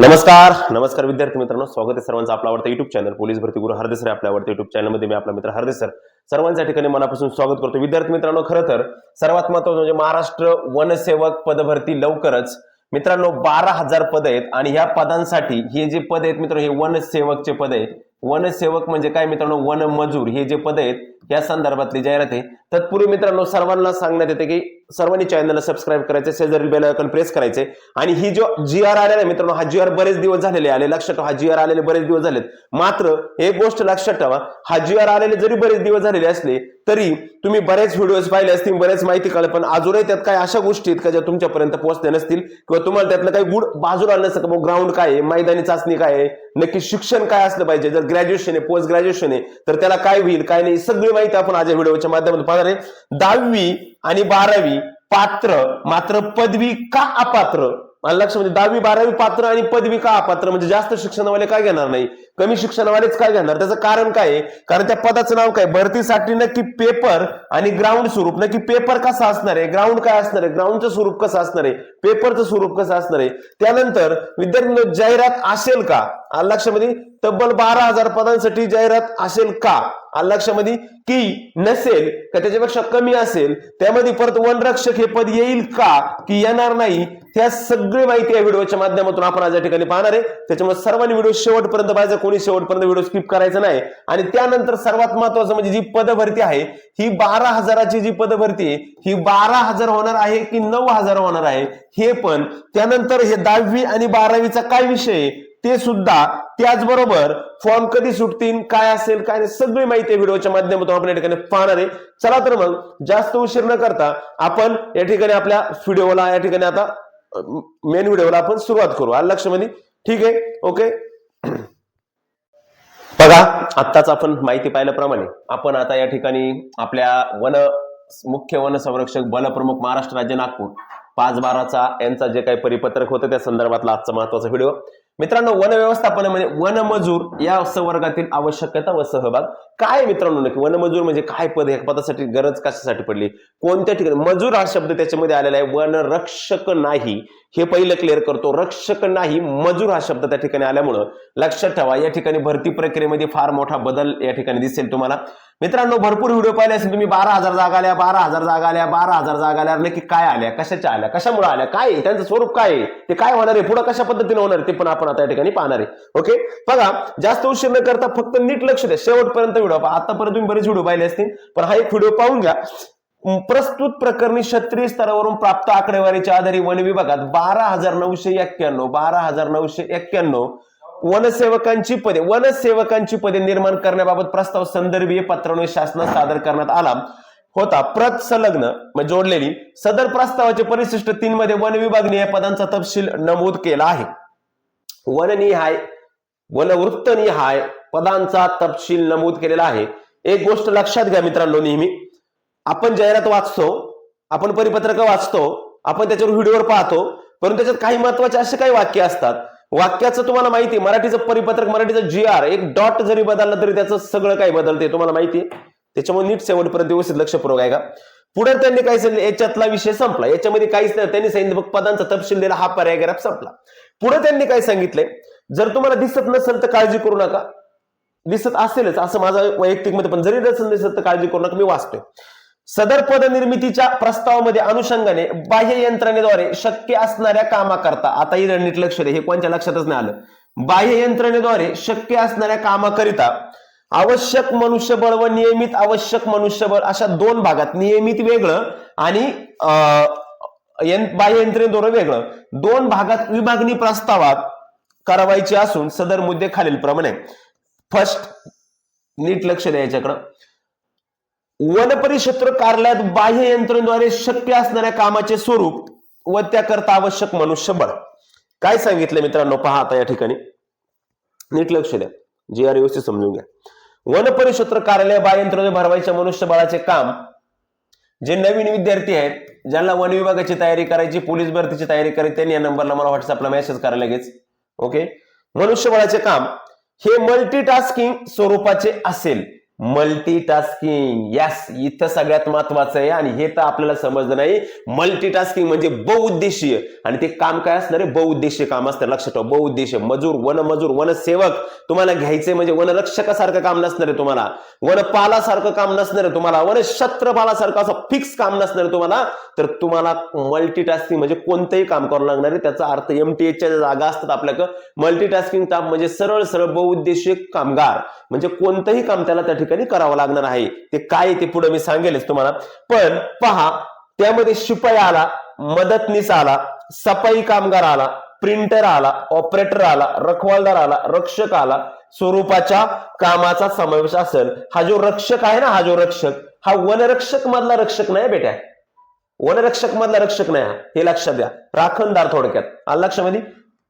नमस्कार नमस्कार विद्यार्थी मित्रांनो. स्वागत आहे सर्वांचं आपला आवडतं युट्यूब चॅनल पोलीस भरती गुरु हरदेसर सर आपल्या आवडतं युट्यूब चॅनलमध्ये मी आपला मित्र हरदेसर. सर सर्वांच्या ठिकाणी मनापासून स्वागत करतो. विद्यार्थी मित्रांनो खरं तर सर्वात महत्वाचं म्हणजे महाराष्ट्र वनसेवक पदभरती लवकरच मित्रांनो बारा हजार पद आहेत आणि ह्या पदांसाठी हे जे पद आहेत मित्रांनो हे वनसेवकचे पद आहेत. वनसेवक म्हणजे काय मित्रांनो? वन मजूर हे जे पद आहेत या संदर्भातली जाहिरात आहे. तत्पूर्वी मित्रांनो सर्वांना सांगण्यात येते की सर्वांनी चॅनलला सबस्क्राईब करायचे शेजारी बेल आयकॉन प्रेस करायचे. आणि ही जो जी आर आलेला आहे मित्रांनो हा जी आर बरेच दिवस झालेले आले लक्षात ठेवा हा जी आर आलेले बरेच दिवस झालेत. मात्र एक गोष्ट लक्षात ठेवा हा जी आर आलेले जरी बरेच दिवस झालेले असले तरी तुम्ही बरेच व्हिडिओज पाहिले असतील बरेच माहिती कळले पण अजूनही त्यात काही अशा गोष्टी आहेत का ज्या तुमच्यापर्यंत पोहोचल्या नसतील? किंवा तुम्हाला त्यातलं काही गुड बाजूला आलं नसतं का? ग्राउंड काय आहे? मैदानी चाचणी काय आहे? नक्की शिक्षण काय असलं पाहिजे? जर ग्रॅज्युएशन आहे पोस्ट ग्रॅज्युएशन आहे तर त्याला काय होईल काय नाही सगळी माहिती आपण आज या व्हिडिओच्या माध्यमातून पाहणार आहे. दहावी आणि बारावी पात्र मात्र पदवी का अपात्र? मला लक्ष म्हणजे दहावी बारावी पात्र आणि पदवी का पात्र म्हणजे जास्त शिक्षणवाले काय घेणार नाही? कमी शिक्षणवालेच काय घेणार? त्याचं कारण काय आहे? कारण त्या पदाचं नाव काय? भरतीसाठी नक्की पेपर आणि ग्राउंड स्वरूप. नक्की पेपर कसा असणार आहे? ग्राउंड काय असणार आहे? ग्राउंडचं स्वरूप कसं असणार आहे? पेपरचं स्वरूप कसं असणार आहे? त्यानंतर विद्यार्थ्यांना जाहिरात असेल का? लक्षामध्ये? तब्बल बारा हजार पदांसाठी जाहिरात असेल का? लक्षामध्ये की नसेल का त्याच्यापेक्षा कमी असेल त्यामध्ये परत वनरक्षक हे पद येईल का? की येणार नाही? त्या सगळी माहिती या व्हिडिओच्या माध्यमातून आपण आज या ठिकाणी पाहणार आहे. त्याच्यामुळे सर्वांनी व्हिडिओ शेवटपर्यंत पाहायचा कोणी शेवटपर्यंत व्हिडिओ स्किप करायचा नाही. आणि त्यानंतर सर्वात महत्वाचं म्हणजे जी पदभरती आहे ही बारा हजाराची जी पदभरती आहे ही बारा हजार होणार आहे की नऊ हजार होणार आहे? हे पण त्यानंतर हे दहावी आणि बारावीचा काय विषय आहे? ते सुद्धा त्याचबरोबर फॉर्म कधी सुटतील काय असेल काय नाही सगळी माहिती व्हिडिओच्या माध्यमातून आपण या ठिकाणी पाहणार आहे. चला तर मग जास्त उशीर न करता आपण या ठिकाणी आपल्या व्हिडिओला या ठिकाणी आता मेन व्हिडिओला आपण सुरुवात करू. आलं लक्षामध्ये ठीक आहे? ओके बघा आत्ताच आपण माहिती पाहिल्याप्रमाणे आपण आता या ठिकाणी आपल्या वन मुख्य वन संरक्षक बलप्रमुख महाराष्ट्र राज्य नागपूर पाच बाराचा यांचा जे काही परिपत्रक होतं त्या संदर्भातला आजचा महत्त्वाचा व्हिडिओ मित्रांनो वन व्यवस्थापन म्हणजे वन मजूर या संवर्गातील आवश्यकता व सहभाग. काय मित्रांनो नक्की? वनमजूर म्हणजे काय पद या पदासाठी गरज कशासाठी पडली? कोणत्या ठिकाणी? मजूर हा शब्द त्याच्यामध्ये आलेला आहे वनरक्षक नाही. हे पहिलं क्लिअर करतो. रक्षक नाही मजूर हा शब्द त्या ठिकाणी आल्यामुळं. लक्षात ठेवा या ठिकाणी भरती प्रक्रियेमध्ये फार मोठा बदल या ठिकाणी दिसेल तुम्हाला. मित्रांनो भरपूर व्हिडिओ पाहिले असेल तुम्ही बारा हजार जागा आल्या बारा हजार जागा आल्या बारा हजार जागा आल्या. नक्की काय आल्या? कशाच्या आल्या? कशामुळे आल्या? काय त्यांचं स्वरूप काय आहे? ते काय होणार आहे? पुढे कशा पद्धतीने होणार ते पण आपण आता या ठिकाणी पाहणार आहे. ओके बघा जास्त उशीर न करता फक्त नीट लक्ष द्या. शेवटपर्यंत व्हिडिओ पहा. आतापर्यंत तुम्ही बरेच व्हिडिओ पाहिले असतील पण हा एक व्हिडिओ पाहून घ्या. प्रस्तुत प्रकरणी क्षत्रिय स्तरावरून प्राप्त आकडेवारीच्या आधारे वन विभागात बारा हजार नऊशे एक्क्याण्णव बारा हजार नऊशे एक्क्याण्णव वनसेवकांची पदे वनसेवकांची पदे निर्माण करण्याबाबत प्रस्ताव संदर्भीय पत्रान्वये शासनात सादर करण्यात आला. होता. प्रत संलग्न म्हणजे जोडलेली सदर प्रस्तावाचे परिशिष्ट तीन मध्ये वन विभागने या पदांचा तपशील नमूद केला आहे. वननिहाय वनवृत्तनिहाय पदांचा तपशील नमूद केलेला आहे. एक गोष्ट लक्षात घ्या मित्रांनो नेहमी. आपण जाहिरात वाचतो आपण परिपत्रक वाचतो आपण त्याच्यावर व्हिडिओवर पाहतो परंतु त्याच्यात काही महत्त्वाचे असे काही वाक्य असतात. वाक्याचं तुम्हाला माहिती आहे, मराठीचं परिपत्रक मराठीचं जी आर एक डॉट जरी बदलला तरी त्याचं सगळं काही बदलते तुम्हाला माहिती आहे? त्याच्यामुळे नीट शेवटपर्यंत व्यवस्थित लक्षपूर्वक आहे का पुढे त्यांनी काय सांगितलं याच्यातला विषय संपला. याच्यामध्ये काहीच नाही. त्यांनी सांगितलं बघ पदांचा तपशील दिला हा पॅराग्राफ संपला. पुढे त्यांनी काय सांगितलंय जर तुम्हाला दिसत नसेल तर काळजी करू नका. दिसत असेलच असं माझं वैयक्तिक मत पण जरी नसेल दिसत तर काळजी करू नका मी वाचतोय. सदर पद निर्मितीच्या प्रस्तावामध्ये अनुषंगाने बाह्य यंत्रणेद्वारे शक्य असणाऱ्या कामाकरता आता ही नीट लक्ष दे हे कोणत्या लक्षातच नाही आलं. बाह्य यंत्रणेद्वारे शक्य असणाऱ्या कामाकरिता आवश्यक मनुष्यबळ व नियमित आवश्यक मनुष्यबळ अशा दोन भागात नियमित वेगळं आणि अं, बाह्य यंत्रणेद्वारे वेगळं. दोन भागात विभागणी प्रस्तावात करावायची असून सदर मुद्दे खालीलप्रमाणे. फर्स्ट नीट लक्ष द्यायच्याकडं वनपरिक्षेत्र कार्यालयात बाह्य यंत्रणेद्वारे शक्य असणाऱ्या कामाचे स्वरूप व त्याकरता आवश्यक मनुष्यबळ. काय सांगितलं मित्रांनो? पहा आता या ठिकाणी. नीट लक्ष द्या. जी आर व्यवस्थित समजून घ्या. वनपरिक्षेत्र कार्यालय बाह्य यंत्रणेद्वारे भरवायच्या मनुष्यबळाचे काम. जे नवीन विद्यार्थी आहेत ज्यांना वन विभागाची तयारी करायची पोलीस भरतीची तयारी करायची त्यांनी या नंबरला मला व्हॉट्सअपला मेसेज करा लगेच. ओके मनुष्यबळाचे काम. हे मल्टीटास्किंग स्वरूपाचे असेल. मल्टीटास्किंग यस इथं सगळ्यात महत्वाचं आहे आणि हे तर आपल्याला समजलं नाही. मल्टीटास्किंग म्हणजे बहुउद्देशीय. आणि ते काम काय असणार आहे? बहुउद्देशीय काम असतं लक्षात ठेवा. बहुउद्देशीय. मजूर वन मजूर वनसेवक. तुम्हाला घ्यायचे म्हणजे वनरक्षकासारखं काम नसणार आहे तुम्हाला. वनपालासारखं काम नसणार आहे तुम्हाला. वनक्षत्रपालासारखं असं फिक्स काम नसणार आहे तुम्हाला. तर तुम्हाला मल्टीटास्किंग म्हणजे कोणतंही काम करावं लागणार आहे. त्याचा अर्थ एमटीएचच्या जागा असतात आपल्याकडं मल्टीटास्किंग काम म्हणजे सरळ सरळ बहुउद्देशीय कामगार. म्हणजे कोणतंही काम त्याला त्या ठिकाणी करावं लागणार आहे. ते काय ते पुढे मी सांगेलच तुम्हाला. पण पहा त्यामध्ये शिपाई आला मदतनीस आला सफाई कामगार आला प्रिंटर आला ऑपरेटर आला रखवालदार आला रक्षक आला स्वरूपाच्या कामाचा समावेश असेल. हा जो रक्षक आहे ना हा जो रक्षक हा वनरक्षक मधला रक्षक नाही बेटा. वनरक्षक मधला रक्षक नाही हे. लक्षात द्या राखणदार थोडक्यात. आला लक्षामध्ये?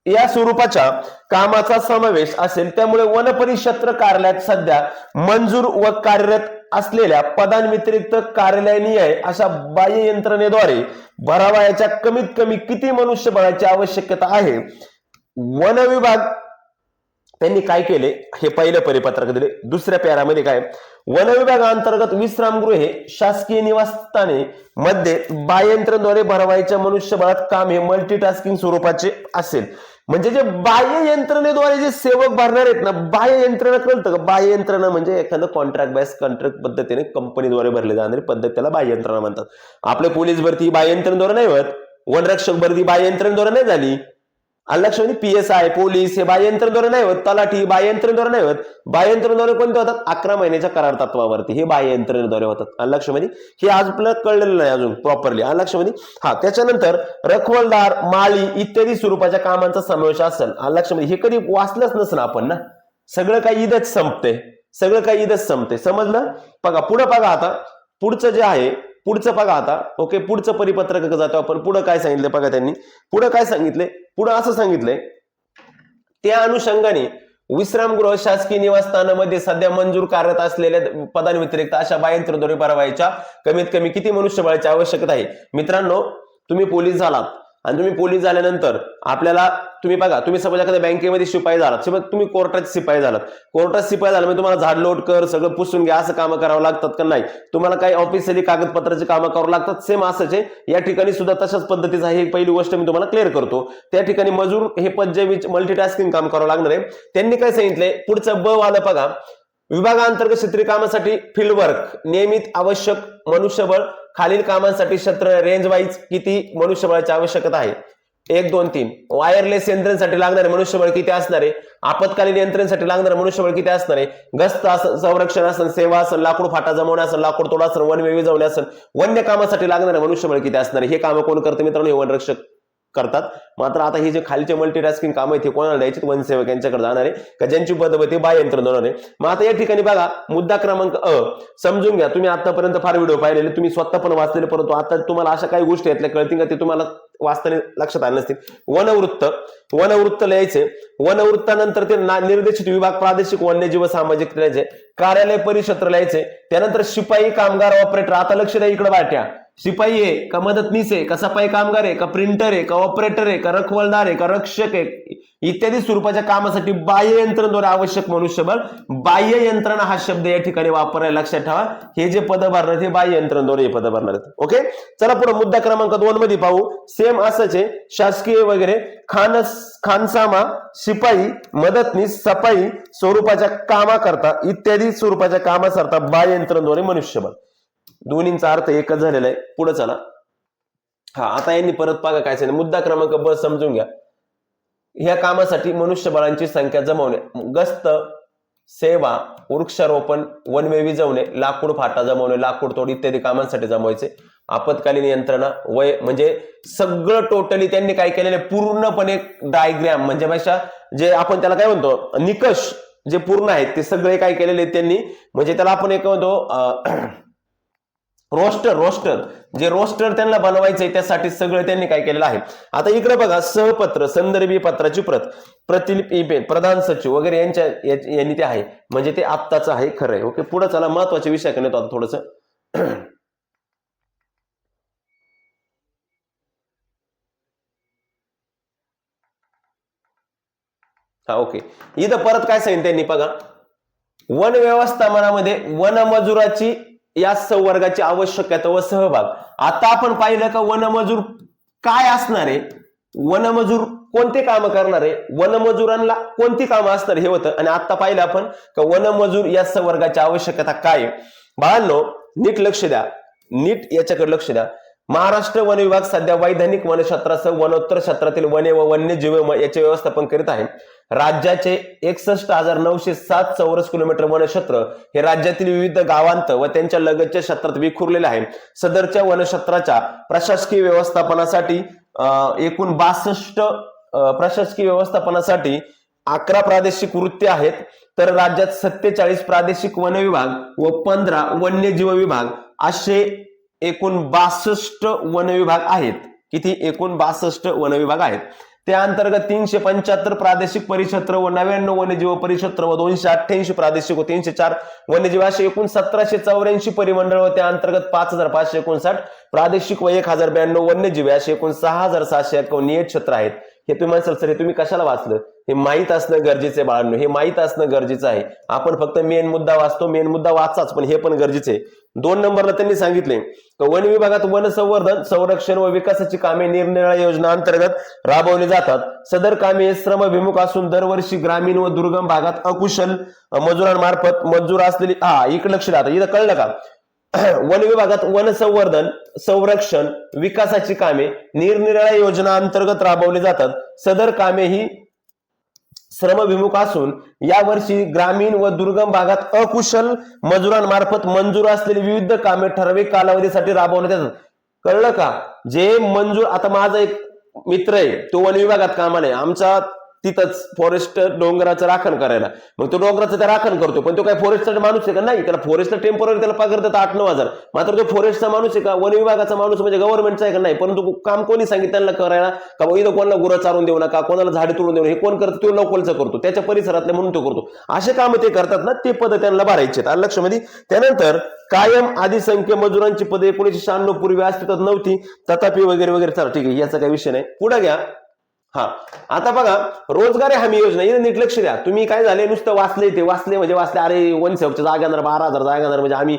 या स्वरूपाच्या कामाचा समावेश असेल त्यामुळे वन परिक्षेत्र कार्यालयात सध्या मंजूर व कार्यरत असलेल्या पदांव्यतिरिक्त कार्यालयीय अशा बाह्य यंत्रणेद्वारे भरावयाच्या कमीत कमी किती मनुष्यबळाची आवश्यकता आहे? वन विभाग त्यांनी काय केले? हे पहिलं परिपत्रक दिले. दुसऱ्या पॅरामध्ये काय? वन विभागाअंतर्गत विश्रामगृहे शासकीय निवासस्थाने मध्ये बायंत्रद्वारे भरवायच्या मनुष्यबळात काम हे मल्टीटास्किंग स्वरूपाचे असेल. म्हणजे जे बाह्य यंत्रणेद्वारे जे सेवक भरणार आहेत ना बाह्य यंत्रणा कळतं का? बाह्य यंत्रणा म्हणजे एखादं कॉन्ट्रॅक्ट बेस कॉन्ट्रॅक्ट पद्धतीने कंपनीद्वारे भरले जाणारी पद्धत त्याला बाह्य यंत्रणा म्हणतात. आपले पोलीस भरती बाह्य यंत्रणेद्वारे नाही होत. वनरक्षक भरती बाह्य यंत्रणेद्वारे नाही झाली. लक्षात पी एस आय पोलीस हे बाह्यंत्रद्वारे नाही होत तलाठी बाह्यंत्रद्वारे नाही होत. बाह्यंत्रद्वारे कोणते होतात? अकरा महिन्याच्या करार तत्वावरती हे बाह्यंत्रद्वारे होतात. लक्षमध्ये हे आज आपल्याला कळलेलं नाही अजून प्रॉपरली लक्षमध्ये हा त्याच्यानंतर रखवलदार माळी इत्यादी स्वरूपाच्या कामांचा समावेश असेल. लक्षमध्ये हे कधी वाचलंच नसेल आपण ना? सगळं काही ईदच संपते. सगळं काही ईदच संपते. समजलं? बघा पुढं बघा आता. पुढचं जे आहे पुढचं बघा आता. ओके पुढचं परिपत्रक जातो? आपण पुढं काय सांगितलं? बघा त्यांनी. पुढं काय सांगितले पुढं असं सांगितलंय त्या अनुषंगाने विश्रामगृह शासकीय निवासस्थानामध्ये सध्या मंजूर कार्यरत असलेल्या पदांव्यतिरिक्त अशा बायंत्रद्वारे भरवायच्या कमीत कमी किती मनुष्यबळाची आवश्यकता आहे? मित्रांनो तुम्ही पोलीस झालात. आणि तुम्ही पोलीस झाल्यानंतर आपल्याला तुम्ही बघा तुम्ही समजा एखाद्या बँकेमध्ये शिपाई झालात तुम्ही कोर्टात शिपाई झालात. कोर्टात शिपाई झाला म्हणजे तुम्हाला झाडलोट कर सगळं पुसून घ्या असं कामं करावं लागतात का नाही? तुम्हाला काही ऑफिशियली कागदपत्राची कामं करावं लागतात सेम असंच. आहे या ठिकाणी सुद्धा तशाच पद्धतीचं आहे. ही पहिली गोष्ट मी तुम्हाला क्लिअर करतो. त्या ठिकाणी मजूर हे पद जे मल्टीटास्किंग काम करावं लागणार आहे. त्यांनी काय सांगितलंय? पुढचं ब वालं बघा. विभागांतर्गत क्षेत्रीय कामासाठी फील्ड वर्क नियमित आवश्यक मनुष्यबळ खालील कामांसाठी क्षेत्र रेंज वाईज किती मनुष्यबळाची आवश्यकता आहे? एक दोन तीन. वायरलेस यंत्रणसाठी लागणारे मनुष्यबळ किती असणार? आहे आपत्कालीन यंत्रणसाठी लागणारे मनुष्यबळ किती असणार? आहे गस्त असन संरक्षण असन सेवा असन लाकूड फाटा जमवणे असन लाकूड तोडा असन वन विजवणे असन वन्य कामासाठी लागणारे मनुष्यबळ किती असणार? आहे हे काम कोण करते मित्रांनो? हे वनरक्षक करतात. मात्र आता हे जे खालचे मल्टीटास्किंग काम आहेत ते कोणाला द्यायचे? वनसेवक यांच्याकडे जाणार आहे. का ज्यांची पद ते बाय यंत्र आहे. मग आता या ठिकाणी बघा मुद्दा क्रमांक अ. समजून घ्या तुम्ही आतापर्यंत फार व्हिडिओ पाहिलेले तुम्ही स्वतः पण वाचलेले परंतु आता तुम्हाला अशा काही गोष्टी आहेत कळतील का? ते तुम्हाला वाचताना लक्षात आले नसतील. वनवृत्त. वनवृत्त लिहायचे. वनवृत्तानंतर ते ना- निर्देशित विभाग प्रादेशिक वन्यजीव सामाजिक लिहायचे कार्यालय परिक्षेत्र लिहायचे. त्यानंतर शिपाई कामगार ऑपरेटर आता लक्ष द्या इकडे बाट्या शिपाई आहे का मदतनीस आहे का सफाई कामगार आहे का प्रिंटर आहे का ऑपरेटर आहे का रखवलदार आहे का रक्षक आहे इत्यादी स्वरूपाच्या कामासाठी बाह्य यंत्रणेद्वारे आवश्यक मनुष्यबळ बाह्य यंत्रणा हा शब्द या ठिकाणी वापरायला लक्षात ठेवा. हे जे पद भरणार आहेत, हे बाह्य यंत्रणेद्वारे हे पद भरणार आहेत. ओके चला पुढे मुद्दा क्रमांक दोन मध्ये पाहू. सेम असंच आहे शासकीय वगैरे खान खानसामा शिपाई मदतनीस सफाई स्वरूपाच्या कामाकरता इत्यादी स्वरूपाच्या कामाकरता बाह्य यंत्रणेद्वारे मनुष्यबळ. दोन्हींचा अर्थ एकच झालेला आहे. पुढे चला. हा आता यांनी परत पागा काय सांगितलं? मुद्दा क्रमांक ब समजून घ्या. ह्या कामासाठी मनुष्यबळांची संख्या जमवणे गस्त सेवा वृक्षारोपण वनवे विजवणे लाकूड फाटा जमवणे लाकूड तोड इत्यादी कामांसाठी जमवायचे. आपत्कालीन यंत्रणा वय म्हणजे सगळं टोटली त्यांनी काय केलेलं आहे? पूर्णपणे डायग्रॅम म्हणजे भाषा जे आपण त्याला काय म्हणतो? निकष जे पूर्ण आहेत ते सगळे काय केलेले त्यांनी? म्हणजे त्याला आपण एक म्हणतो अं, रोस्टर रोस्टर. जे रोस्टर त्यांना बनवायचंय त्यासाठी सगळं त्यांनी काय केलेलं आहे? आता इकडे बघा सहपत्र संदर्भी पत्राची प्रत. प्रतिलिपी प्रधान सचिव वगैरे यांच्या यांनी ते आहे. म्हणजे ते आत्ताचं आहे खरं आहे ओके पुढे चला महत्त्वाच्या विषयाकडे येतो आता थोडस. हा ओके. इथं परत काय सांगितलं त्यांनी बघा. वन व्यवस्थापनामध्ये वनमजुराची या संवर्गाची आवश्यकता व सहभाग. आता आपण पाहिलं का वनमजूर काय असणार आहे? वनमजूर कोणते काम करणार आहे? वनमजुरांना कोणती कामं असणार हे होतं. आणि आता पाहिलं आपण का वनमजूर या संवर्गाची आवश्यकता काय आहे? बाळांनो नीट लक्ष द्या. नीट याच्याकडे लक्ष द्या. महाराष्ट्र वन विभाग सध्या वैधानिक वनक्षेत्रासह वनोत्तर क्षेत्रातील वने व वन्यजीव याचे व्यवस्थापन करीत आहे. राज्याचे एकसष्ट हजार नऊशे सात चौरस किलोमीटर वनक्षेत्र हे राज्यातील विविध गावांत व त्यांच्या लगतच्या क्षेत्रात विखुरलेले आहे. सदरच्या वनक्षेत्राच्या प्रशासकीय व्यवस्थापनासाठी एकूण बासष्ट प्रशासकीय व्यवस्थापनासाठी अकरा प्रादेशिक वृत्ती आहेत. तर राज्यात सत्तेचाळीस प्रादेशिक वन विभाग व पंधरा वन्यजीव विभाग असे एकूण बासष्ट वनविभाग आहेत. किती? एकूण बासष्ट वनविभाग आहेत. त्या अंतर्गत तीनशे पंच्याहत्तर प्रादेशिक परिक्षेत्र व नव्याण्णव वन्यजीव परिक्षेत्र व दोनशे अठ्ठ्याऐंशी प्रादेशिक व तीनशे चार वन्यजीव असे एकूण सतराशे चौऱ्याऐंशी परिमंडळ व त्या अंतर्गत पाच हजार पाचशे एकोणसाठ प्रादेशिक व एक हजार ब्याण्णव वन्यजीव असे एकूण सहा हजार सहाशे एकावन्न क्षेत्र आहेत. हे तुम्ही म्हणसाल सर हे तुम्ही कशाला वाचलं? हे माहीत असणं गरजेचं आहे बाळांनो. हे माहीत असणं गरजेचं आहे. आपण फक्त मेन मुद्दा वाचतो मेन मुद्दा वाचाच पण हे पण गरजेचे आहे. दोन नंबरला त्यांनी सांगितले वन विभागात वन संवर्धन संरक्षण व विकासाची कामे निरनिराळ्या योजना अंतर्गत राबवली जातात. सदर कामे हे श्रमभिमुख असून दरवर्षी ग्रामीण व दुर्गम भागात अकुशल मजुरांमार्फत मंजूर असलेली हा इकडे लक्ष द्या इथं कळलं का? वन विभागात वन संवर्धन संरक्षण विकासाची कामे निरनिराळ्या योजना अंतर्गत राबवली जातात. सदर कामे ही श्रमभिमुख असून यावर्षी ग्रामीण व दुर्गम भागात अकुशल मजुरांमार्फत मंजूर असलेली विविध कामे ठराविक कालावधीसाठी राबवण्यात येतात. कळलं का? जे मंजूर आता माझा एक मित्र आहे तो वन विभागात कामाला आहे. आमचा तिथंच फॉरेस्ट डोंगराचं राखण करायला. मग तो डोंगराचं त्या राखण करतो पण तो काय फॉरेस्टचा माणूस आहे का? नाही त्याला फॉरेस्टला टेंपररी त्याला पगार देतात आठ नऊ हजार. मात्र तो फॉरेस्टचा माणूस आहे का? वन विभागाचा माणूस म्हणजे गव्हर्नमेंटचा आहे का? नाही परंतु काम कोणी सांगितलं त्यांना करायला? का इथं कोणाला गुरं चारून देऊ नका कोणाला झाडे तोडून देऊ हे कोण करतो? तो लोकलचं करतो. त्याच्या परिसरातले म्हणून तो करतो. असे काम ते करतात ना ते पद त्यांना भरायचे आहेत. आलं लक्षामध्ये त्यानंतर कायम आधी संख्य मजुरांची पदे एकोणीशे शहाण्णव पूर्वी अस्तित्वात नव्हती. तथापि वगैरे वगैरे. चला ठीक आहे. याचा काही विषय नाही. पुढे घ्या. हा. आता बघा रोजगार हमी योजना. हे नीट लक्ष द्या. तुम्ही काय झाले? नुसतं वाचले ते वाचले म्हणजे वाचले. अरे वन सेवकच्या जागा येणार बारा हजार जागा येणार म्हणजे आम्ही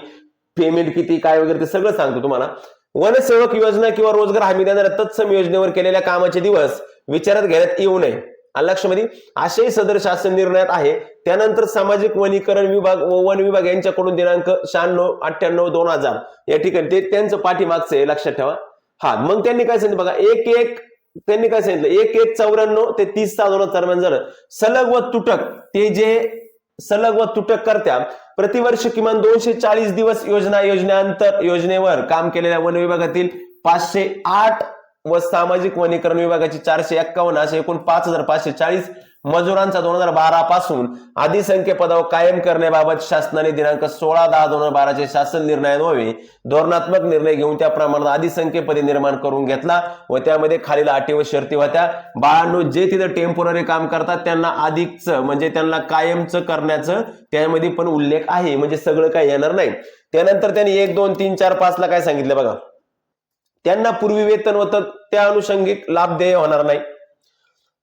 पेमेंट किती काय वगैरे ते सगळं सांगतो तुम्हाला. वनसेवक योजना किंवा रोजगार हमी देणाऱ्या तत्सम योजनेवर केलेल्या कामाचे दिवस विचारात घेण्यात येऊ नये. आलं लक्षामध्ये सदर शासन निर्णयात आहे. त्यानंतर सामाजिक वनीकरण विभाग व वन विभाग यांच्याकडून दिनांक शहाण्णव अठ्ठ्याण्णव दोन हजार. या ठिकाणी ते त्यांचं पाठीमागचं आहे. लक्षात ठेवा. हा मग त्यांनी काय सांगितलं? बघा एक एक त्यांनी काय सांगितलं? एक एक चौऱ्याण्णव ते तीस सहा दोन दरम्यान झालं. सलग व तुटक ते जे सलग व तुटक करत्या प्रतिवर्ष किमान दोनशे चाळीस दिवस योजना योजनेअंतर योजनेवर काम केलेल्या वन विभागातील पाचशे आठ व सामाजिक वनीकरण विभागाची चारशे एक्कावन्न असे एकूण पाच हजार पाचशे चाळीस मजुरांचा दोन हजार बारा पासून आधी पदावर कायम करण्याबाबत शासनाने दिनांक सोळा दहा दोन हजार बाराचे शासन निर्णयान्वये धोरणात्मक निर्णय घेऊन त्या प्रमाणात अधिसंख्य पदे निर्माण करून घेतला व त्यामध्ये खालील अटी व शर्ती होत्या. बाळांनो जे तिथं टेम्पोररी काम करतात त्यांना अधिकचं म्हणजे त्यांना कायमचं करण्याचं त्यामध्ये पण उल्लेख आहे. म्हणजे सगळं काही येणार नाही. त्यानंतर त्यांनी एक दोन तीन चार पाच ला काय सांगितलं बघा? त्यांना पूर्वी वेतन होतं त्या अनुषंगिक लाभ देय होणार नाही.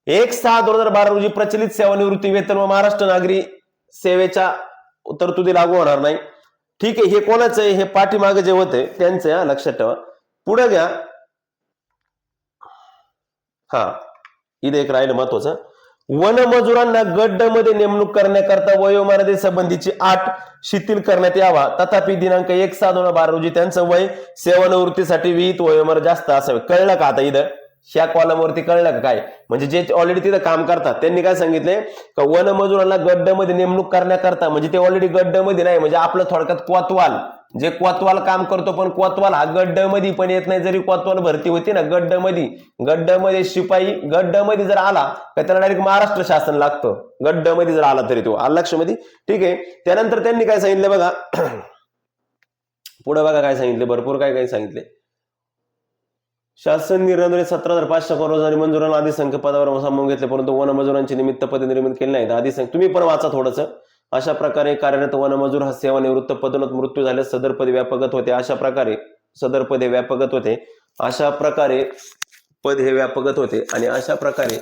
एक सहा दोन हजार बारा रोजी प्रचलित सेवानिवृत्ती वेतन व महाराष्ट्र नागरी सेवेच्या तरतुदी लागू होणार नाही. ठीक आहे हे कोणाचं आहे? हे पाठीमागे जे होते त्यांचं आहे, हा लक्षात ठेवा. पुढे घ्या. हा इथे एक राहिलं महत्वाचं. वनमजुरांना गड्डमध्ये मध्ये नेमणूक करण्याकरता वयोमर्यादे संबंधीची आठ शिथिल करण्यात यावा. तथापि दिनांक एक सहा दोन बारा रोजी त्यांचं वय सेवानिवृत्तीसाठी विहित वयोमर्यादा जास्त असावे. कळलं का आता इथं? ह्या कॉलमवरती कळलं का काय? म्हणजे जे ऑलरेडी तिथं काम करतात त्यांनी काय सांगितले का वन मजुरांना गड्डमध्ये नेमणूक करण्याकरता म्हणजे ते ऑलरेडी गड्ड्यामध्ये नाही म्हणजे आपलं थोडक्यात कोतवाल. जे कोतवाल काम करतो पण कोतवाल हा गड्ड्यामध्ये पण येत नाही जरी कोतवाल भरती होती ना गड्ड्यामध्ये. गड्ड्यामध्ये शिपाई गड्ड्यामध्ये जर आला तर त्याला डायरेक्ट महाराष्ट्र शासन लागतं. गड्ड्यामध्ये जर आला तरी तो. आला लक्षमध्ये? ठीक आहे. त्यानंतर त्यांनी काय सांगितलं बघा. पुढे बघा काय सांगितले भरपूर काय काय सांगितले शासन निर्णय सतरा हजार पाचशे कर्मचारी मंजुरांना आधी पदावर सामावून घेतले परंतु वन मजुरांची निमित्त पदे निर्मित केली नाहीत. आधी तुम्ही पण वाचा थोडंसं. अशा प्रकारे कार्यरत वनमजूर हा सेवानिवृत्त पदोन्नत मृत्यू झाल्यास सदर पदे व्यापकत होते. अशा प्रकारे सदर पदे व्यापकत होते. अशा प्रकारे पद हे व्यापकत होते आणि अशा प्रकारे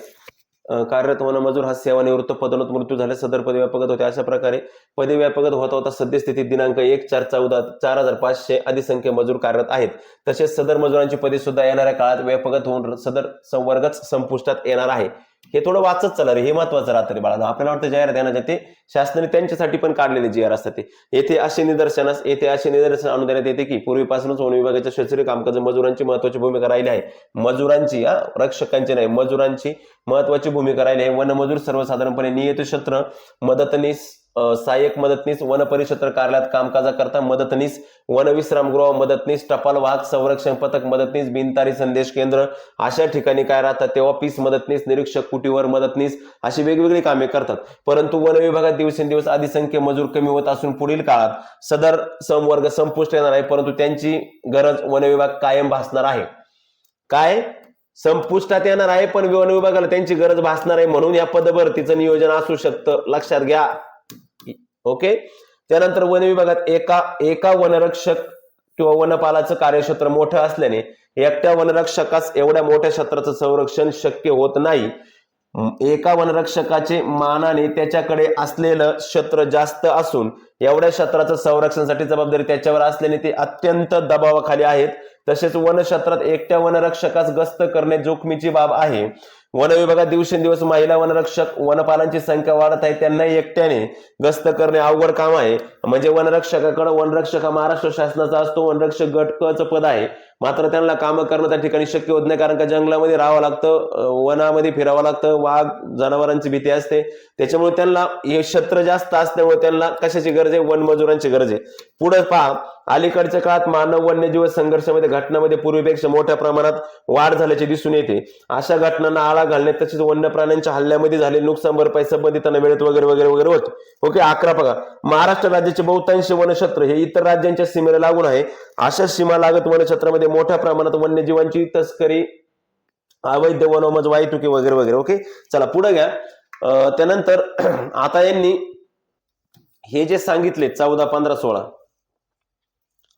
कार्यरत वनमजूर हा सेवानिवृत्त पदोन्नत मृत्यू झाल्यास सदर पदवी व्यापकत होते. अशा प्रकारे पदे व्यापकत होता होता सद्यस्थितीत दिनांक एक चार चौदा चार हजार पाचशे अधिसंख्य मजूर कार्यरत आहेत. तसेच सदर मजुरांची पदे सुद्धा येणाऱ्या काळात व्यापगत होऊन सदर संवर्गच संपुष्टात येणार आहे. हे थोडं वाचत चला रे हे महत्वाचं राहतं रे बाळा आपल्याला वाटतं जाहिरात येण्याचे ते शासनाने त्यांच्यासाठी पण काढलेले जी आर असतात ते येथे असे निदर्शनास येथे असे निदर्शन आणून देण्यात येते की पूर्वीपासूनच वन विभागाच्या शैक्षणिक कामकाज मजुरांची महत्वाची भूमिका राहिली आहे. मजुरांची हा, रक्षकांची नाही मजुरांची महत्वाची भूमिका राहिली आहे. वनमजूर सर्वसाधारणपणे नियत क्षेत्र मदतनीस सहाय्यक मदतनीस वन परिक्षेत्र कार्यालयात कामकाजाकरता मदतनीस वन विश्रामगृह मदतनीस टपाल वाहक संरक्षण पथक मदतनीस बिनतारी संदेश केंद्र अशा ठिकाणी काय राहतात तेव्हा पीस मदतनीस निरीक्षक कुटीवर मदतनीस अशी वेगवेगळी कामे करतात. परंतु वन विभागात दिवसेंदिवस अधिसंख्य मजूर कमी होत असून पुढील काळात सदर संवर्ग संपुष्ट येणार आहे परंतु त्यांची गरज वन विभाग कायम भासणार आहे. काय? संपुष्टात येणार आहे पण वन विभागाला त्यांची गरज भासणार आहे म्हणून या पदभरतीचं नियोजन असू शकतं. लक्षात घ्या. ओके? त्यानंतर वन विभागात एका एका वनरक्षक किंवा वनपालाचं कार्यक्षेत्र मोठं असल्याने एकट्या वनरक्षकास एवढ्या मोठ्या क्षेत्राचं संरक्षण शक्य होत नाही. एका वनरक्षकाचे मानाने त्याच्याकडे असलेलं क्षेत्र जास्त असून एवढ्या क्षेत्राचं संरक्षणासाठी जबाबदारी त्याच्यावर असल्याने ते अत्यंत दबावाखाली आहेत. तसेच वन क्षेत्रात एकट्या वनरक्षकास गस्त करणे जोखमीची बाब आहे. वन विभागात दिवसेंदिवस महिला वनरक्षक वनपालांची संख्या वाढत आहे. त्यांना एकट्याने गस्त करणे अवघड काम आहे. म्हणजे वनरक्षकाकडे वनरक्षक हा महाराष्ट्र शासनाचा असतो. वनरक्षक गट क पद आहे. मात्र त्यांना कामं करणं त्या ठिकाणी शक्य होत नाही कारण का जंगलामध्ये राहावं लागतं वनामध्ये फिरावं लागतं वाघ जनावरांची भीती असते. त्याच्यामुळे त्यांना हे क्षेत्र जास्त असल्यामुळे त्यांना कशाची गरज आहे? वनमजुरांची गरज आहे. पुढे पहा अलीकडच्या काळात मानव वन्यजीव संघर्षामध्ये घटनामध्ये पूर्वीपेक्षा मोठ्या प्रमाणात वाढ झाल्याचे दिसून येते. अशा घटनांना आळा घालणे तसेच वन्य प्राण्यांच्या हल्ल्यामध्ये झालेले नुकसान भरपाई संबंधितांना मिळत वगैरे वगैरे वगैरे होत. ओके अकरा बघा. महाराष्ट्र राज्याचे बहुतांश वनक्षेत्र हे इतर राज्यांच्या सीमेला लागून आहे. अशा सीमा लागत वनक्षेत्रामध्ये मोठ्या प्रमाणात वन्यजीवांची तस्करी अवैध वनोमज वाहतुकी वगैरे वगैरे. ओके चला पुढे घ्या. त्यानंतर आता यांनी हे जे सांगितले चौदा पंधरा सोळा.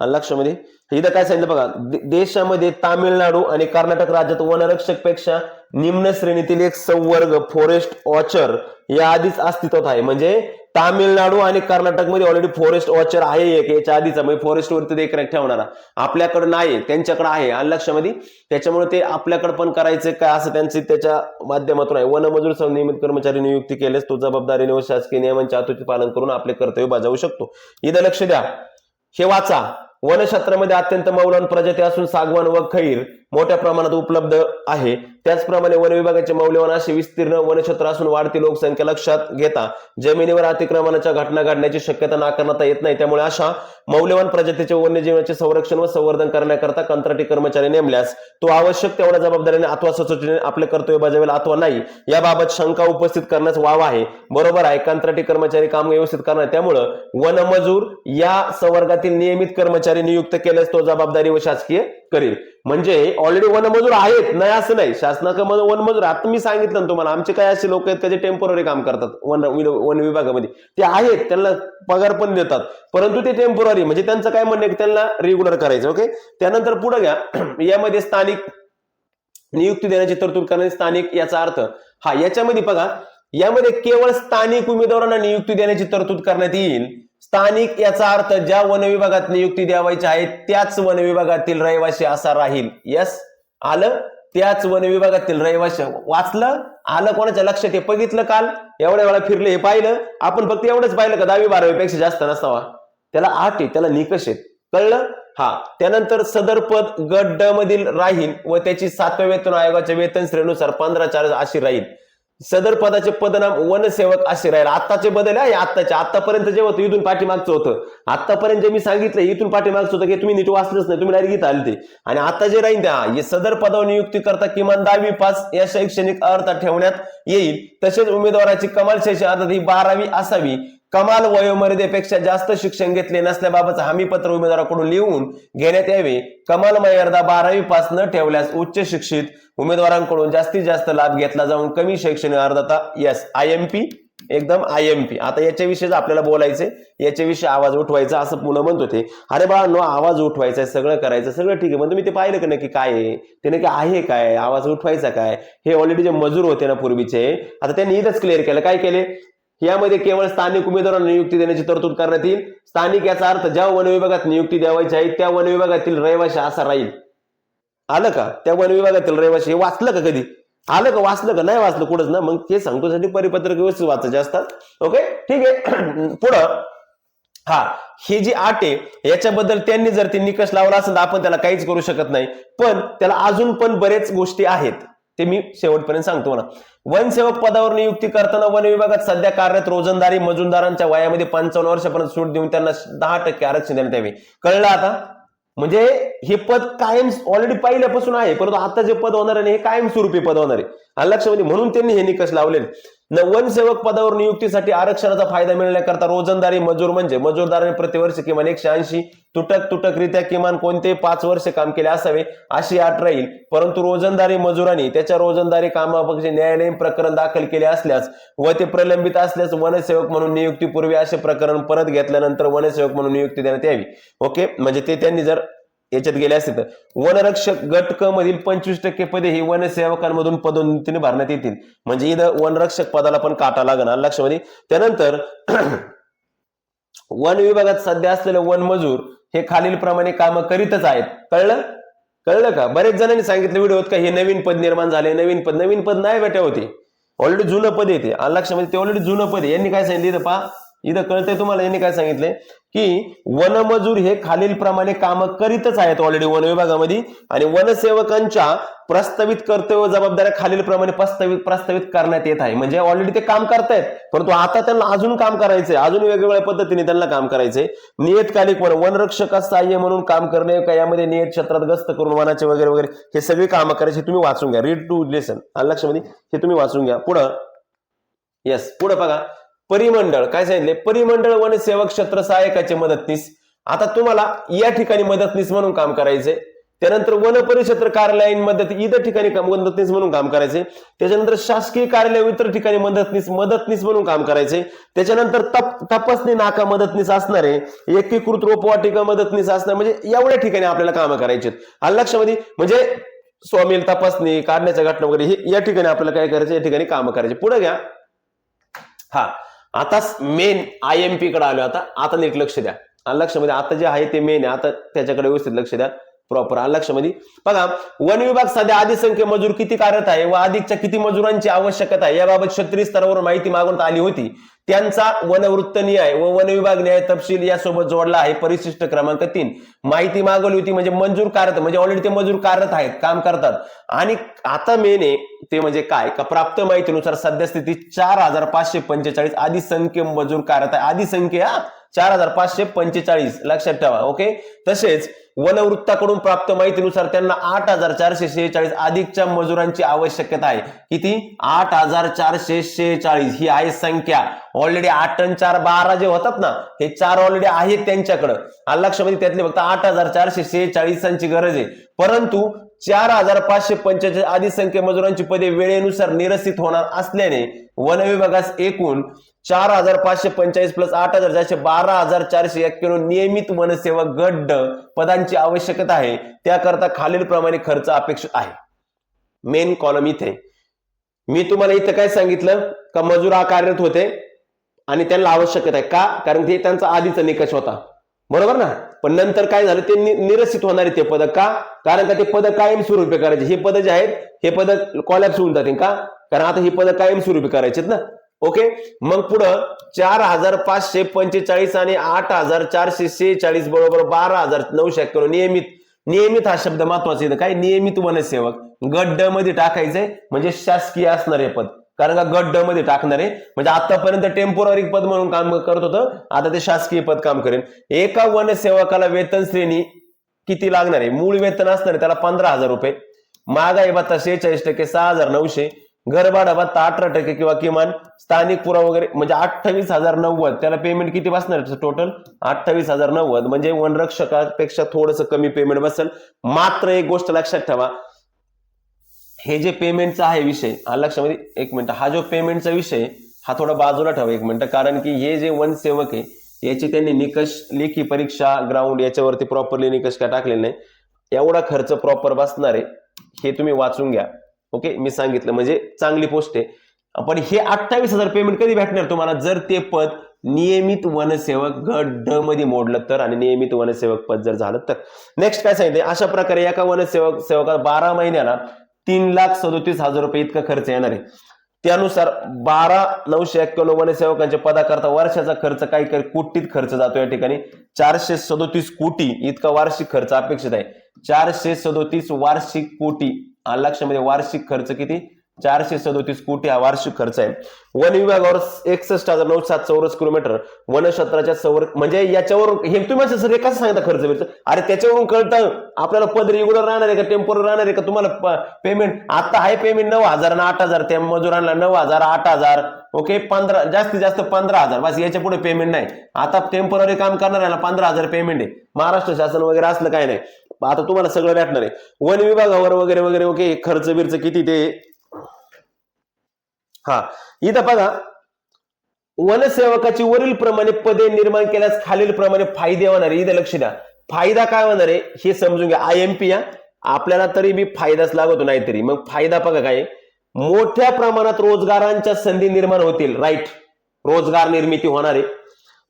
लक्षामध्ये? इथं काय सांगितलं बघा देशामध्ये तामिळनाडू आणि कर्नाटक राज्यात वनरक्षकपेक्षा निम्न श्रेणीतील एक संवर्ग फॉरेस्ट वॉचर या आधीच अस्तित्वात आहे. म्हणजे तामिळनाडू आणि कर्नाटकमध्ये ऑलरेडी फॉरेस्ट वॉचर आहे एक याच्या आधीचा म्हणजे फॉरेस्ट वरती देखरेख ठेवणारा. आपल्याकडे नाही त्यांच्याकडे आहे. आलं लक्षामध्ये त्याच्यामुळे ते आपल्याकडे पण करायचे काय? असं त्यांचे त्याच्या माध्यमातून आहे. वनमजूर सह नियमित कर्मचारी नियुक्ती केल्यास तो जबाबदारीने व शासकीय नियमांचे अतुचित पालन करून आपले कर्तव्य बजावू शकतो. इथं लक्ष द्या. हे वाचा. वनक्षेत्रामध्ये अत्यंत मौलन प्रजाती असून सागवान व खैर मोठ्या प्रमाणात उपलब्ध आहे. त्याचप्रमाणे वन विभागाचे मौल्यवान असे विस्तीर्ण वनक्षेत्र असून वाढती लोकसंख्या लक्षात घेता जमिनीवर अतिक्रमणाच्या घटना घडण्याची शक्यता नाकारता येत नाही. त्यामुळे अशा मौल्यवान प्रजातीचे वन्यजीवाचे संरक्षण व संवर्धन करण्याकरता कंत्राटी कर्मचारी नेमल्यास तो आवश्यक तेवढ्या जबाबदारीने अथवा सचोटीने आपले कर्तव्य बजावेल अथवा नाही. याबाबत शंका उपस्थित करण्यास वाव आहे. बरोबर आहे कंत्राटी कर्मचारी काम व्यवस्थित करणार त्यामुळं वनमजूर या संवर्गातील नियमित कर्मचारी नियुक्त केल्यास तो जबाबदारी व शासकीय करील. म्हणजे ऑलरेडी वनमजूर आहेत. नाही असं नाही. शासनाकडे वनमजूर आता मी सांगितलं ना तुम्हाला आमचे काय असे लोक आहेत का जे टेम्पोररी काम करतात वन वन विभागामध्ये. ते आहेत त्यांना पगार पण देतात. परंतु ते टेम्पोररी म्हणजे त्यांचं काय म्हणणं की त्यांना रेग्युलर करायचं ओके त्यानंतर पुढे घ्या. यामध्ये स्थानिक नियुक्ती देण्याची तरतूद करणे स्थानिक याचा अर्थ हा याच्यामध्ये बघा यामध्ये केवळ स्थानिक उमेदवारांना नियुक्ती देण्याची तरतूद करण्यात येईल स्थानिक याचा अर्थ ज्या वन विभागात नियुक्ती द्यावायची आहे त्याच वन विभागातील रहिवाशी असा राहील. यस आलं? त्याच वन विभागातील रहिवाशी. वाचलं? आलं कोणाच्या लक्षात? हे बघितलं काल? एवढ्या वेळा फिरले हे पाहिलं? आपण फक्त एवढंच पाहिलं का दहावी बारावी पेक्षा जास्त नसावा? त्याला आठ आहे त्याला निकष आहेत. कळलं? हा. त्यानंतर सदर पद गट ड मधील राहील व त्याची सातव्या वेतन आयोगाच्या वेतन श्रेणीनुसार पंधरा चार्ज अशी राहील. सदर पदाचे पदनाम वनसेवक असे राहील. आत्ताचे बदल आहे आत्ताचे. आतापर्यंत जे होतं इथून पाठीमागचं होतं. आतापर्यंत जे मी सांगितलं इथून पाठीमागचं होतं की तुम्ही नीट वाचलंच नाही तुम्ही डायरेक्ट इथं आले ते आणि आता जे राहील त्या हे सदर पदावर नियुक्ती करता किमान दहावी पास या शैक्षणिक अर्थ ठेवण्यात येईल. तसेच उमेदवाराची कमाल शैक्षणिक अर्थ ही बारावी असावी. कमाल वयोमर्यादेपेक्षा जास्त शिक्षण घेतले नसल्याबाबतचं हमीपत्र उमेदवाराकडून लिहून घेण्यात यावे. कमाल मर्यादा बारावी पास न ठेवल्यास उच्च शिक्षित उमेदवारांकडून जास्तीत जास्त लाभ घेतला जाऊन कमी शैक्षणिक अर्धता यस आय एम पी एकदम आय एम पी आता याच्याविषयीच आपल्याला बोलायचे याच्याविषयी आवाज उठवायचा असं पुन्हा म्हणत होते. अरे बाळा नो आवाज उठवायचा सगळं करायचं सगळं ठीक आहे. पण तुम्ही ते पाहिलं का नक्की काय आहे? ते नक्की आहे काय? आवाज उठवायचा काय? हे ऑलरेडी जे मजूर होते ना पूर्वीचे आता त्यांनी इथंच क्लिअर केलं. काय केले? यामध्ये केवळ स्थानिक उमेदवारांना नियुक्ती देण्याची तरतूद करण्यात येईल. स्थानिक याचा अर्थ ज्या वन विभागात नियुक्ती द्यावायची आहे त्या वन विभागातील रहिवाशी असा राहील. आलं का? त्या वन विभागातील रहिवाशी हे वाचलं का कधी? आलं का? वाचलं का? नाही वाचलं? कुठंच ना? मग ते सांगतो साठी परिपत्रक व्यवस्थित वाचायचे असतात. ओके? ठीक आहे. पुढं. हा ही जी आट आहे याच्याबद्दल त्यांनी जर ते निकष लावला असेल तर आपण त्याला काहीच करू शकत नाही. पण त्याला अजून पण बरेच गोष्टी आहेत. ते मी शेवटपर्यंत सांगतो मला. वनसेवक पदावर नियुक्ती करताना वन विभागात सध्या कार्यरत रोजंदारी मजुनदारांच्या वयामध्ये पंचावन्न वर्षापर्यंत सूट देऊन त्यांना दहा टक्के आरक्षण देण्यात यावे. कळलं आता? म्हणजे हे पद कायम ऑलरेडी पहिल्यापासून आहे परंतु आता जे पद होणार आहे हे कायमस्वरूपी पद होणार आहे. आणि लक्षामध्ये म्हणून त्यांनी हे निकष लावले. वनसेवक पदावर नियुक्तीसाठी आरक्षणाचा फायदा मिळण्याकरता रोजंदारी मजूर म्हणजे मजूरदाराने प्रतिवर्षी किमान एकशे ऐंशी तुटक तुटकरित्या किमान कोणते पाच वर्ष काम केले असावे अशी अट राहील. परंतु रोजंदारी मजुरांनी त्याच्या रोजंदारी कामापक्षी न्यायालयीन प्रकरण दाखल केले असल्यास व ते प्रलंबित असल्यास वनसेवक म्हणून नियुक्तीपूर्वी असे प्रकरण परत घेतल्यानंतर वनसेवक म्हणून नियुक्ती देण्यात यावी. ओके? म्हणजे ते त्यांनी जर याच्यात गेले असते तर वनरक्षक गट क मधील पंचवीस टक्के पदे ही वनसेवकांमधून पदोन्नतीने भरण्यात येतील. म्हणजे इथं वनरक्षक पदाला पण काटा लागणार लक्षामध्ये. त्यानंतर वन विभागात सध्या असलेले वन मजूर हे खालील प्रमाणे काम करीतच आहेत. कळलं? कळलं का? बरेच जणांनी सांगितलं व्हिडिओत का? हे नवीन पद निर्माण झाले नवीन पद नवीन पद नाही बेटा होते. ऑलरेडी जुनं पद येते. लक्षामध्ये ते ऑलरेडी जुनं पद यांनी काय सांगितलं पहा? इथं कळतंय तुम्हाला यांनी काय सांगितलंय? की वनमजूर हे खालील प्रमाणे काम करीतच आहेत ऑलरेडी वन विभागामध्ये. आणि वनसेवकांच्या प्रस्तावित कर्तव्य जबाबदाऱ्या खालील प्रमाणे प्रस्तावित प्रस्तावित करण्यात येत आहे. म्हणजे ऑलरेडी ते काम करतायत परंतु आता त्यांना अजून काम करायचंय. अजून वेगवेगळ्या पद्धतीने त्यांना काम करायचंय. नियतकालिक वन वनरक्षक सहाय्य म्हणून काम करणे का यामध्ये नियत क्षेत्रात गस्त करून वनाचे वगैरे वगैरे हे सगळी कामं करायची तुम्ही वाचून घ्या. रीड टू लेसन लक्षामध्ये? हे तुम्ही वाचून घ्या. पुढं. येस पुढं बघा. परिमंडळ. काय सांगितले परिमंडळ वनसेवक क्षेत्र सहायकाचे मदतनीस. आता तुम्हाला या ठिकाणी मदतनीस म्हणून काम करायचंय. त्यानंतर वन परिक्षेत्र कार्यालयीन मदत इतर ठिकाणी मदतनीस म्हणून काम करायचे त्याच्यानंतर शासकीय कार्यालय इतर ठिकाणी मदतनीस मदतनीस म्हणून काम करायचे त्याच्यानंतर तप तपासणी नाका मदतनीस असणारे एकीकृत रोपवाटिका मदतनीस असणार म्हणजे एवढ्या ठिकाणी आपल्याला कामं करायची आणि लक्षामध्ये म्हणजे स्वामी तपासणी काढण्याच्या घटना वगैरे हे या ठिकाणी आपल्याला काय करायचं? या ठिकाणी कामं करायचे. पुढे घ्या. हा. आता मेन आय एम पी कडे आलो आता आता नीट लक्ष द्या. आणि लक्षामध्ये आता जे आहे ते मेन आहे. आता त्याच्याकडे व्यवस्थित लक्ष द्या. प्रॉपर आणि लक्षामध्ये बघा वन विभाग सध्या आधी संख्य मजूर किती कार्यरत आहे व अधिकच्या किती मजुरांची आवश्यकता आहे? याबाबत क्षेत्रीय स्तरावर माहिती मागवण्यात आली होती. त्यांचा वनवृत्त न्याय व वन विभाग न्याय तपशील यासोबत जोडला आहे परिशिष्ट क्रमांक तीन. माहिती मागवली होती म्हणजे मंजूर कार्यरत म्हणजे ऑलरेडी ते मजूर कार्यरत आहेत काम करतात. आणि आता मेने ते म्हणजे काय? का प्राप्त माहितीनुसार सध्या स्थिती चार हजार पाचशे पंचेचाळीस आधी संख्य मजूर कार्यरत आहे. आधी संख्या हा? चार हजार पाचशे पंचेचाळीस. लक्षात ठेवा ओके तसेच वनवृत्ताकडून प्राप्त माहितीनुसार त्यांना आठ हजार चारशे शेहेचाळीस अधिकच्या मजुरांची आवश्यकता आहे. किती? आठ हजार चारशे शेहेचाळीस. ही आहे संख्या. ऑलरेडी आठ टन चार बारा जे होतात ना हे चार ऑलरेडी आहेत त्यांच्याकडं. आणि लक्षामध्ये त्यातले फक्त आठ हजार चारशे शेहेचाळीसांची गरज आहे. परंतु चार हजार पाचशे पंचेचाळीस आधी संख्य मजुरांची पदे वेळेनुसार निरसित होणार असल्याने वन विभागास एकूण चार हजार पाचशे पंचाळीस प्लस आठ हजार चारशे बारा हजार चारशे एक्क्याण्णव नियमित वनसेवक गड्ड पदांची आवश्यकता आहे. त्याकरता खालील प्रमाणे खर्च अपेक्षित आहे. मेन कॉलम इथे. मी तुम्हाला इथं काय सांगितलं? का मजूर हा कार्यरत होते आणि त्यांना आवश्यकता आहे. का? कारण ते त्यांचा आधीचा निकष होता. बरोबर ना? पण नंतर काय झालं? ते निरसित होणारे ते पद का? कारण का ते पद कायमस्वरूपी करायचे. हे पद जे आहेत हे पद कॉलॅप्स होऊन जातील का? कारण आता ही पद कायमस्वरूपी करायचेत ना? ओके मग पुढं चार हजार पाचशे पंचेचाळीस आणि आठ हजार चारशे शेहेचाळीस बरोबर बारा हजार नऊशे एक्क्याण्णव नियमित. नियमित हा शब्द महत्त्वाचा येतो काय? नियमित वनसेवक. गड्डमध्ये टाकायचंय. म्हणजे शासकीय असणार हे पद. कारण का गट ड मध्ये टाकणारे म्हणजे आतापर्यंत टेम्पोररी पद म्हणून काम करत होतं आता ते शासकीय पद काम करेल एका वनसेवकाला वेतन श्रेणी किती लागणार? आहे मूळ वेतन असणार आहे त्याला पंधरा हजार रुपये. महागाई भत्ता शेहेचाळीस टक्के सहा हजार नऊशे. घरभाडा भत्ता अठरा टक्के किंवा किमान स्थानिक पुरा वगैरे म्हणजे अठ्ठावीस हजार नव्वद. त्याला पेमेंट किती बसणार टोटल अठ्ठावीस हजार नव्वद. म्हणजे वनरक्षकापेक्षा थोडस कमी पेमेंट बसेल. मात्र एक गोष्ट लक्षात ठेवा हे जे पेमेंटचा आहे विषय हा लक्षामध्ये एक मिनटं हा जो पेमेंटचा विषय हा थोडा बाजूला ठेवा एक मिनटं कारण की हे जे वनसेवक आहे याचे त्यांनी निकष लेखी परीक्षा ग्राउंड याच्यावरती प्रॉपरली निकष काय टाकलेले नाही. एवढा खर्च प्रॉपर बसणार आहे हे तुम्ही वाचून घ्या. ओके? मी सांगितलं म्हणजे चांगली पोस्ट आहे. पण हे अठ्ठावीस हजार पेमेंट कधी भेटणार तुम्हाला? जर ते पद नियमित वनसेवक गट ड मध्ये मोडलं तर आणि नियमित वनसेवक पद जर झालं तर. नेक्स्ट काय सांगितलं अशा प्रकारे एका वनसेवक सेवकाला बारा महिन्याला तीन लाख सदोतीस हजार रुपये इतका खर्च येणार आहे. त्यानुसार बारा नऊशे एक्क्याण्णव वनसेवकांच्या पदाकरता वर्षाचा खर्च काही काही कोटीत खर्च जातो या ठिकाणी. चारशे सदोतीस कोटी इतका वार्षिक खर्च अपेक्षित आहे. चारशे सदोतीस वार्षिक कोटी लक्षामध्ये वार्षिक खर्च किती? चारशे सदोतीस कोटी हा वार्षिक खर्च आहे. वन विभागावर एकसष्ट हजार नऊ सात चौरस किलोमीटर वनक्षेत्राच्या सौर म्हणजे याच्यावर हे तुम्ही असं सर कसं सांगता खर्च बिर्च? अरे त्याच्यावरून कळतं. आपल्याला पद रेग्युलर राहणार आहे का? टेम्पोरर राहणार आहे का? तुम्हाला पेमेंट आता आहे पेमेंट नऊ हजार आणि आठ हजार. त्या मजुरांना नऊ हजार आठ हजार. ओके पंधरा जास्तीत जास्त पंधरा हजार. बस याच्यापुढे पेमेंट नाही. आता टेम्पोररी काम करणाऱ्याला पंधरा हजार पेमेंट आहे. महाराष्ट्र शासन वगैरे असलं काय नाही. आता तुम्हाला सगळं भेटणार आहे. वन विभागावर वगैरे वगैरे ओके खर्च बिर्च किती ते हा. इथं बघा वनसेवकाची वरील प्रमाणे पदे निर्माण केल्यास खालील प्रमाणे फायदे होणार. आहे इथं लक्ष द्या. फायदा काय होणार? आहे हे समजून घ्या. आय एम पी या आपल्याला तरी बी फायदाच लागतो नाहीतरी. मग फायदा बघा काय? मोठ्या प्रमाणात रोजगारांच्या संधी निर्माण होतील. राईट रोजगार निर्मिती होणार आहे.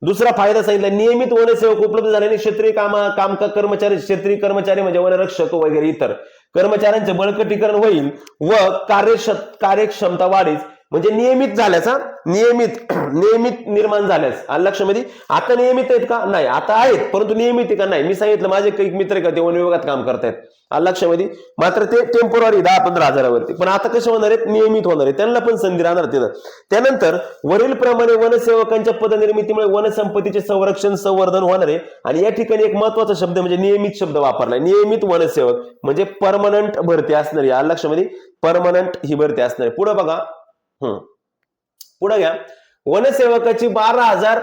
दुसरा फायदा सांगितला नियमित वनसेवक उपलब्ध झाल्याने क्षेत्रीय कामा काम कर्मचारी क्षेत्रीय कर्मचारी म्हणजे वनरक्षक वगैरे इतर कर्मचाऱ्यांचे बळकटीकरण होईल व कार्यक्ष कार्यक्षमता वाढीस म्हणजे नियमित झाल्याचा नियमित नियमित निर्माण झाल्यास. आलं लक्षामध्ये? आता नियमित आहेत का? नाही. आता आहेत परंतु नियमित आहे का? नाही. मी सांगितलं माझे काही मित्र का? ते वन विभागात काम करतायत. आलं लक्षामध्ये? मात्र ते टेम्पोररी दहा पंधरा हजारावरती. पण आता कसे होणार आहेत? नियमित होणार आहे त्यांना पण संधी राहणार तिथं. त्यानंतर वरील प्रमाणे वनसेवकांच्या पदनिर्मितीमुळे वनसंपत्तीचे संरक्षण संवर्धन होणार आहे. आणि या ठिकाणी एक महत्त्वाचा शब्द म्हणजे नियमित शब्द वापरलाय. नियमित वनसेवक म्हणजे परमनंट भरती असणारी. आलं लक्षामध्ये? परमनंट ही भरती असणार. आहे पुढे बघा. पुढे घ्या. वनसेवकाची बारा हजार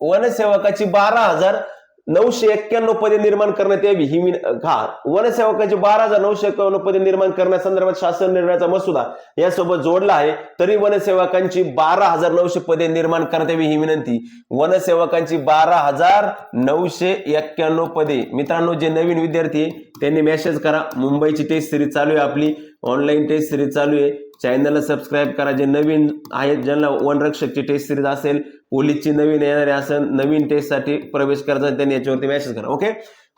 वनसेवकाची बारा हजार नऊशे एक्क्याण्णव पदे निर्माण करण्यात यावी. ही हा वनसेवकाची बारा हजार नऊशे एक्क्याण्णव पदे निर्माण करण्यासंदर्भात शासन निर्णयाचा मसुदा यासोबत जोडला आहे. तरी वनसेवकांची बारा हजार नऊशे पदे निर्माण करण्यात यावी ही विनंती. वनसेवकांची बारा हजार नऊशे एक्क्याण्णव पदे. मित्रांनो जे नवीन विद्यार्थी आहे त्यांनी मेसेज करा. मुंबईची टेस्ट सिरीज चालू आहे आपली. ऑनलाईन टेस्ट सिरीज चालू आहे. चॅनलला सबस्क्राईब करा. जे नवीन आहेत ज्यांना वनरक्षकची टेस्ट सिरीज असेल पोलीसची नवीन येणारे असेल नवीन टेस्टसाठी प्रवेश करायचा त्यांनी याच्यावरती मेसेज करा. ओके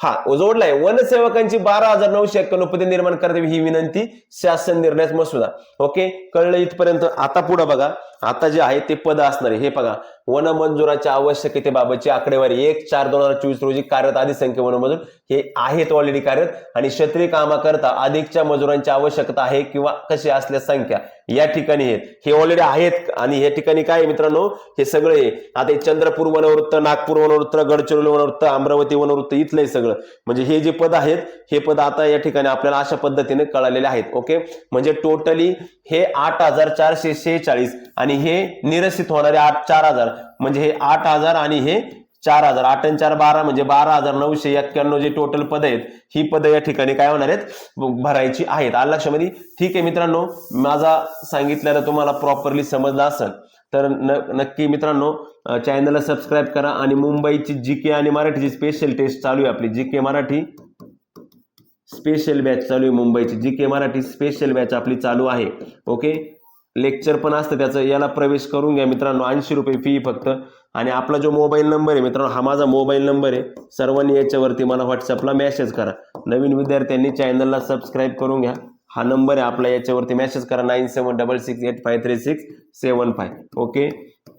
हा जोडलाय वनसेवकांची बारा हजार नऊशे एक्क्याण्णव पदे निर्माण करावी ही विनंती. शासन निर्णयात मसुदा. ओके कळलं इथपर्यंत. आता पुढे बघा. आता जे आहे ते पद असणार हे बघा वन मंजुराच्या आवश्यकतेबाबतची आकडेवारी एक चार दोन हजार चोवीस रोजी कार्यरत अधिक संख्या वनमजूर. हे आहेत ऑलरेडी कार्यरत. आणि क्षत्रिय कामाकरता अधिकच्या मजुरांची आवश्यकता आहे किंवा कशी असल्या संख्या या ठिकाणी आहेत. हे ऑलरेडी आहेत आणि या ठिकाणी काय मित्रांनो? हे सगळे आता चंद्रपूर वनवृत्त नागपूर वनवृत्त गडचिरोली वनवृत्त अमरावती वनवृत्त इथलं सगळं. म्हणजे हे जे पद आहेत हे पद आता या ठिकाणी आपल्याला अशा पद्धतीने कळालेले आहेत. ओके? म्हणजे टोटली हे आठ हजार चारशे शेहेचाळीस आणि हे निरसित होणारे आठ चार हजार. म्हणजे हे आठ हजार आणि हे चार हजार. आठ आणि चार बारा म्हणजे बारा हजार नऊशे एक्क्याण्णव जे टोटल पद आहेत ही पद या ठिकाणी काय होणार आहेत? भरायची आहेत. आलं लक्षामध्ये ठीक आहे मित्रांनो माझा सांगितलेलं तुम्हाला प्रॉपरली समजलं असेल तर न नक्की मित्रांनो चॅनलला सबस्क्राईब करा आणि मुंबईची जी के आणि मराठीची स्पेशल टेस्ट चालू आहे आपली. G K Marathi special batch चालू आहे. मुंबईची G K Marathi special batch आपली चालू आहे. ओके लेक्चर पण असतं त्याचं. याला प्रवेश करून घ्या मित्रांनो. ऐंशी रुपये फी फक्त. आणि आपला जो मोबाईल नंबर आहे मित्रांनो हा माझा मोबाईल नंबर आहे. सर्वांनी याच्यावरती मला व्हॉट्सअपला मेसेज करा. नवीन विद्यार्थ्यांनी चॅनलला सबस्क्राईब करून घ्या. हा नंबर आहे आपला. याच्यावरती मेसेज करा. Nine seven double six eight five three six seven five okay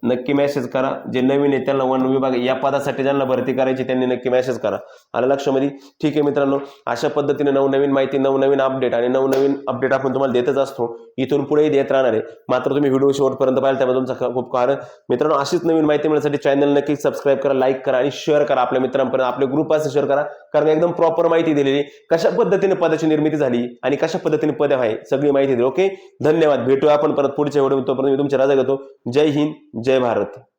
नक्की मेसेज करा. जे नवीन आहे त्यांना वन विभाग या पदासाठी ज्यांना भरती करायची त्यांनी नक्की मेसेज करा. आलं लक्षामध्ये? ठीक आहे मित्रांनो अशा पद्धतीने नवनवीन माहिती नवनवीन अपडेट आणि नवनवीन अपडेट आपण तुम्हाला देतच असतो. इथून पुढेही देत राहणार आहे. मात्र तुम्ही व्हिडिओ शेवटपर्यंत पाहिजे त्यामुळे तुमचा खूप कारण मित्रांनो अशीच नवीन माहिती मिळण्यासाठी चॅनल नक्की सबस्क्राईब करा लाईक करा आणि शेअर करा आपल्या मित्रांपर्यंत. आपले ग्रुप असं शेअर करा. कारण एकदम प्रॉपर माहिती दिलेली कशा पद्धतीने पदाची निर्मिती झाली आणि कशा पद्धतीने पद आहे सगळी माहिती दिली. ओके धन्यवाद. भेटूया आपण परत पुढच्या व्हिडिओ तोपर्यंत मी तुमच्या राजा घेतो. जय हिंद. जय भारत.